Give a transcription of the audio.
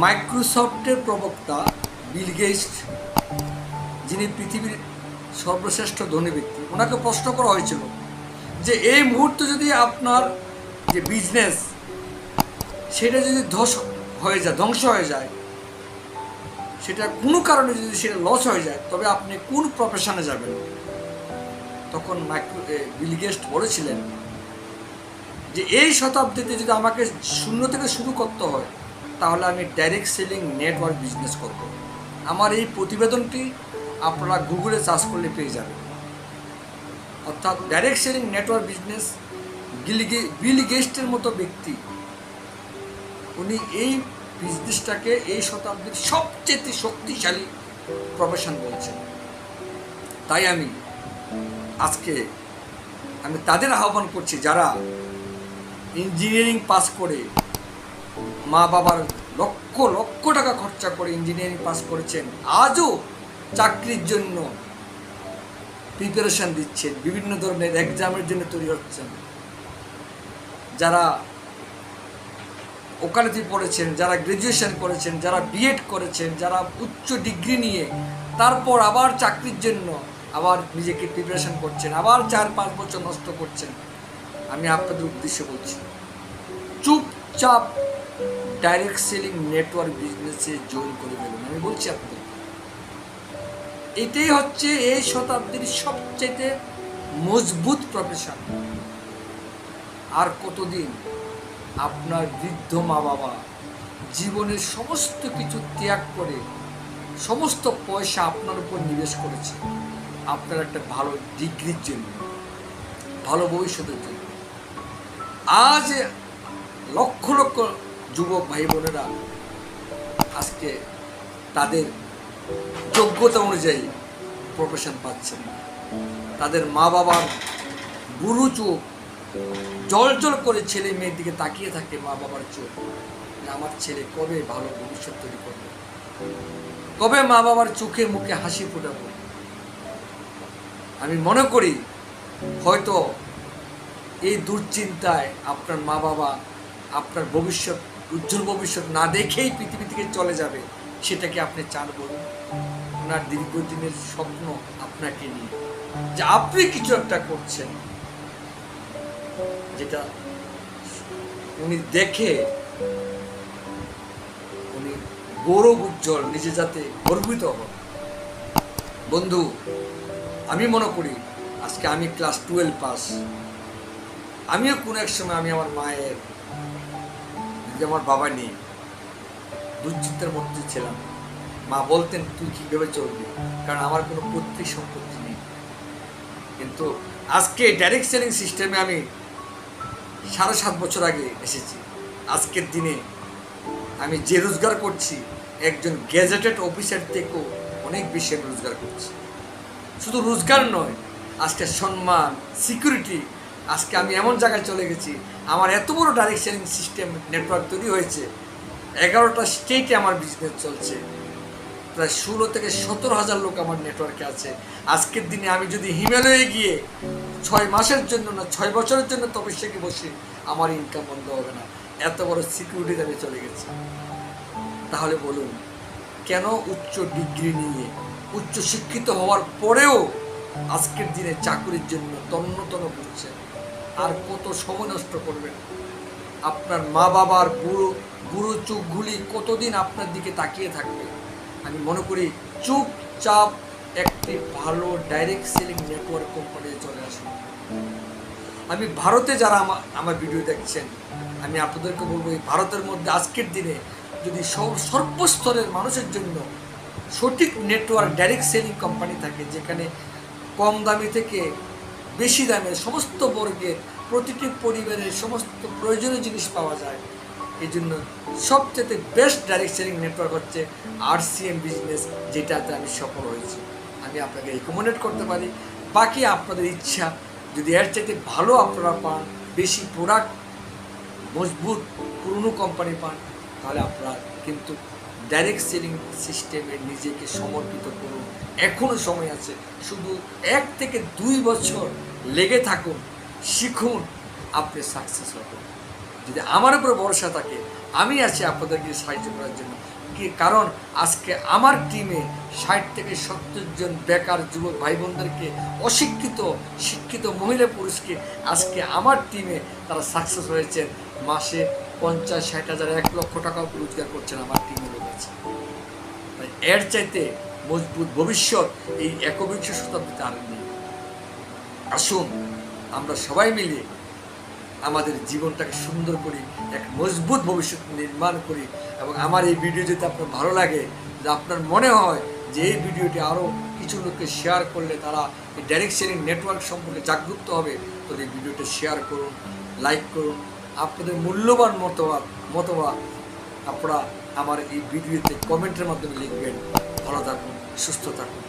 মাইক্রোসফটের প্রবক্তা বিল গেস্ট যিনি পৃথিবীর সর্বশ্রেষ্ঠ ধনী ব্যক্তি, ওনাকে প্রশ্ন করা হয়েছিল যে এই মুহূর্তে যদি আপনার যে বিজনেস, সেটা যদি ধস হয়ে যায়, ধ্বংস হয়ে যায় সেটা কোনো কারণে যদি সেটা লস হয়ে যায়, তবে আপনি কোন প্রফেশনে যাবেন? তখন মাইক্রো বিল গেস্ট বলেছিলেন যে এই শতাব্দীতে যদি আমাকে শূন্য থেকে শুরু করতে হয় তাহলে আমি ডাইরেক্ট সেলিং নেটওয়ার্ক বিজনেস করব। আমার এই প্রতিবেদনটি আপনারা গুগলে সার্চ করলে পেয়ে যাবেন। অর্থাৎ ডাইরেক্ট সেলিং নেটওয়ার্ক বিজনেস গিলগে বিল গেস্টের মতো ব্যক্তি, উনি এই বিজনেসটাকে এই শতাব্দীর সবচেয়ে শক্তিশালী প্রফেশন বলছেন। তাই আমি আজকে আমি তাদের আহ্বান করছি, যারা ইঞ্জিনিয়ারিং পাস করে মা বাবার লক্ষ লক্ষ টাকা খরচা করে ইঞ্জিনিয়ারিং পাস করেছেন। আজও চাকরির জন্য প্রিপারেশন দিচ্ছেন, বিভিন্ন ধরনের এক্সামের জন্য তৈরি হচ্ছেন। যারা ওকালতি পড়েছেন, যারা গ্র্যাজুয়েশন করেছেন, যারা বিএড করেছেন, যারা উচ্চ ডিগ্রি নিয়ে, তারপর আবার চাকরির জন্য আবার নিজেকে প্রিপারেশন করছেন, আবার চার পাঁচ বছর নষ্ট করছেন। আমি আপনাদের উদ্দেশ্যে বলছি, চুপচাপ ডাইরেক্ট সেলিং নেটওয়ার্ক বিজনেসে জয়েন করে ফেলুন। আমি বলছি আপনাদের। এটাই হচ্ছে এই শতাব্দীর সবচেয়ে মজবুত প্রফেশন আর কতদিন আপনার বৃদ্ধ মা বাবা জীবনের সমস্ত কিছু ত্যাগ করে, সমস্ত পয়সা আপনার উপর নিবেশ করেছে, আপনার একটা ভালো ডিগ্রির জন্য, ভালো ভবিষ্যতের জন্য। আজ লক্ষ লক্ষ যুবক ভাই বোনেরা আজকে তাদের যোগ্যতা অনুযায়ী প্রফেশন পাচ্ছেন। তাদের মা বাবার গুরু চোখ জল জল করে ছেলে মেয়ের দিকে তাকিয়ে থাকে মা বাবার চোখ আমার ছেলে কবে ভালো ভবিষ্যৎ তৈরি করবে? কবে মা বাবার চোখে মুখে হাসি ফোটাবো? আমি মনে করি হয়তো এই দুশ্চিন্তায় আপনার মা বাবা আপনার ভবিষ্যৎ উজ্জ্বল ভবিষ্যৎ না দেখেই পৃথিবী থেকে চলে যাবে, সেটাকে আপনি চান বলুন। ওনার দীর্ঘদিনের স্বপ্ন আপনাকে নিয়ে। যে আপনি কিছু একটা করছেন, যেটা উনি দেখে উনি গৌরব উজ্জ্বল, নিজে যাতে গর্বিত হন। বন্ধু, আমি মনে করি আজকে আমি ক্লাস টুয়েলভ পাস। আমিও কোনো এক সময় আমি আমার মায়ের যদি আমার বাবা নেই। দুশ্চিন্তার মধ্যে ছিলাম। মা বলতেন, তুই কীভাবে চলবি? কারণ আমার কোনো পৈতৃক সম্পত্তি নেই। কিন্তু আজকে ডাইরেক্ট সেলিং সিস্টেমে আমি সাড়ে সাত বছর আগে এসেছি। আজকের দিনে আমি যে রোজগার করছি, একজন গ্যাজেটেড অফিসার থেকেও অনেক বেশি আমি রোজগার করছি। শুধু রোজগার নয়, আজকে সম্মান সিকিউরিটি আজকে আমি এমন জায়গায় চলে গেছি, আমার এত বড় ডাইরেক্ট সেলিং সিস্টেম নেটওয়ার্ক তৈরি হয়েছে, এগারোটা স্টেটে আমার বিজনেস চলছে। প্রায় ষোলো থেকে সতেরো হাজার লোক আমার নেটওয়ার্কে আছে। আজকের দিনে আমি যদি হিমালয়ে গিয়ে ছয় মাসের জন্য না, ছয় বছরের জন্য তপস্যাকে বসে, আমার ইনকাম বন্ধ হবে না। এত বড় সিকিউরিটিতে আমি চলে গেছি। তাহলে বলুন, কেন উচ্চ ডিগ্রি নিয়ে, উচ্চ শিক্ষিত হওয়ার পরেও আজকের দিনে চাকরির জন্য তন্ন তন্ন করছেন আর কত সময় নষ্ট করবেন? আপনার মা বাবার বুড়ো বুড়ো চোখগুলি কতদিন আপনার দিকে তাকিয়ে থাকবে? আমি মনে করি চুপচাপ একটি ভালো ডাইরেক্ট সেলিং নেটওয়ার্ক কোম্পানিতে চলে আসুন। আমি ভারতে যারা আমার আমার ভিডিও দেখছেন, আমি আপনাদেরকে বলব এই ভারতের মধ্যে আজকের দিনে যদি সব সর্বস্তরের মানুষের জন্য সঠিক নেটওয়ার্ক ডাইরেক্ট সেলিং কোম্পানি থাকে, যেখানে কম দামি থেকে বেশি দামে সমস্ত বর্গের প্রতিটি পরিবারের সমস্ত প্রয়োজনীয় জিনিস পাওয়া যায়। এই জন্য সবচেয়ে বেস্ট ডাইরেক্ট সেলিং নেটওয়ার্ক হচ্ছে আর বিজনেস যেটাতে আমি সফল হয়েছি। আমি আপনাকে রিকমেন্ডেড করতে পারি। বাকি আপনাদের ইচ্ছা, যদি এর চাইতে ভালো আপনারা পান, বেশি প্রোডাক্ট মজবুত, পুরনো কোম্পানি পান, তাহলে আপনারা কিন্তু ডাইরেক্ট সেলিং সিস্টেমে নিজেকে সমর্পিত করুন। এখনও সময় আছে। শুধু এক থেকে দুই বছর লেগে থাকুন, শিখুন, আপনি সাকসেস হবেন যদি আমার উপরে ভরসা থাকে, আমি আছি আপনাদেরকে সাহায্য করার জন্য। কি কারণ? আজকে আমার টিমে ষাট থেকে সত্তর জন বেকার যুবক ভাই বোনদেরকে অশিক্ষিত, শিক্ষিত মহিলা পুরুষকে আজকে আমার টিমে তারা সাকসেস হয়েছেন। মাসে পঞ্চাশ, ষাট হাজার, এক লক্ষ টাকাও রোজগার করছেন আমার লোক আছে। এর চাইতে মজবুত ভবিষ্যৎ এই একবিংশ শতাব্দীতে আর নেই। আসুন, আমরা সবাই মিলে আমাদের জীবনটাকে সুন্দর করি, এক মজবুত ভবিষ্যৎ নির্মাণ করি এবং আমার এই ভিডিও যদি আপনার ভালো লাগে যে আপনার মনে হয় যে এই ভিডিওটি আরও কিছু লোককে শেয়ার করলে তারা এই ডাইরেক্ট শেয়ারিং নেটওয়ার্ক সম্পর্কে জাগ্রত হবে তো এই ভিডিওটা শেয়ার করুন লাইক করুন। আপনাদের মূল্যবান মতবাদ মতবাদ আপনারা আমার এই ভিডিওতে কমেন্টের মাধ্যমে লিখবেন। ভালো থাকুন সুস্থ থাকুন।